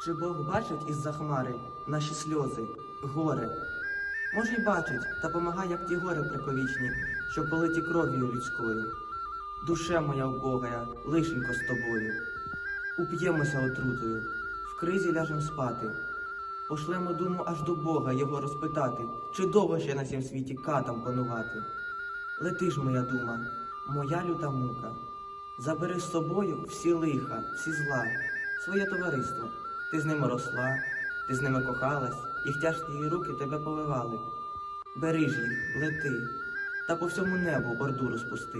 Чи Бог бачить із-за хмари наші сльози, горе? Може, й бачить, та помагає, як ті гори приковічні, що политі кров'ю людською. Душе моя убогая, лишенько з тобою. Уп'ємося отрутою, в кризі ляжем спати. Пошлемо думу аж до Бога його розпитати, чи довго ще на цім світі катам панувати. Лети ж, моя дума, моя люта мука. Забери з собою всі лиха, всі зла, своє товариство. Ти з ними росла, ти з ними кохалась, їх тяжкі руки тебе повивали. Бери їх, лети, та по всьому небу орду розпусти.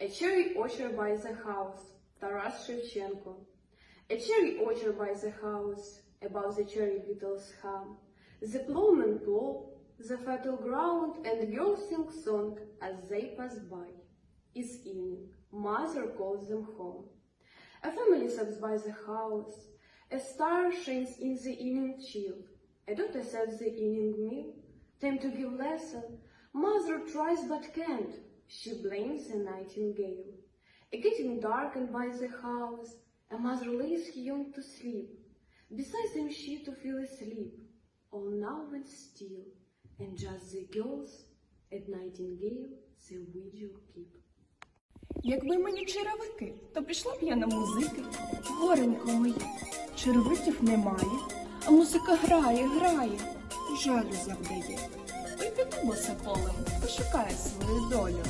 A cherry orchard by the house, Taras Shevchenko. A cherry orchard by the house, above the cherry beetles hum. The plowmen plow the fertile ground, and girls sing song as they pass by. It's evening. Mother calls them home. Sits by the house. A star shines in the evening chill. A daughter serves the evening meal. Time to give lesson. Mother tries but can't. She blames the nightingale. It getting darkened by the house. A mother lays her young to sleep. Besides them she to feel asleep. All now and still. And just the girls at nightingale the vigil keep. Якби мені черевики, то пішла б я на музики. Горенько моє, черевиків немає, а музика грає, грає, жалю завдає. Ой піду боса полем, пошукаю свою долю.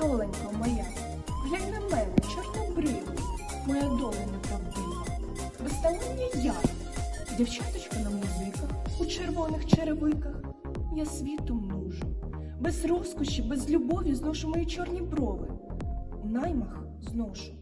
Доленько моя, глянь на мене, чорнобривий, моя доля неправдива. Виставлення я, дівчаточка на музиках, у червоних черевиках. Я світу мужу, без розкоші, без любові зношу мої чорні брови наймах зношу.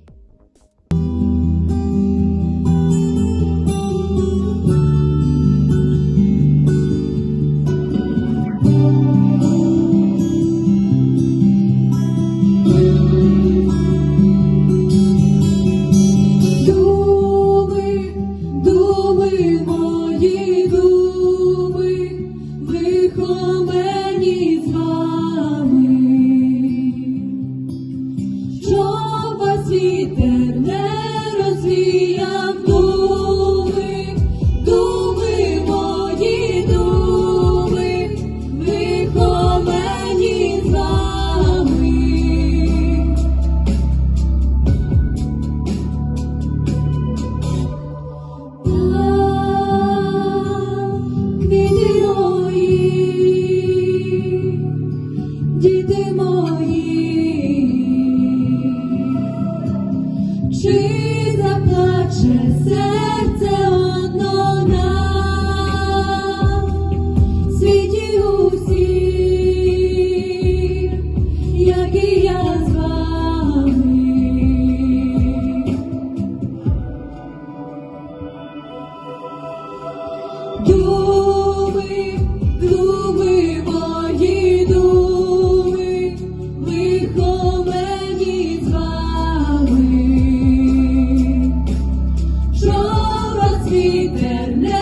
Eternamente.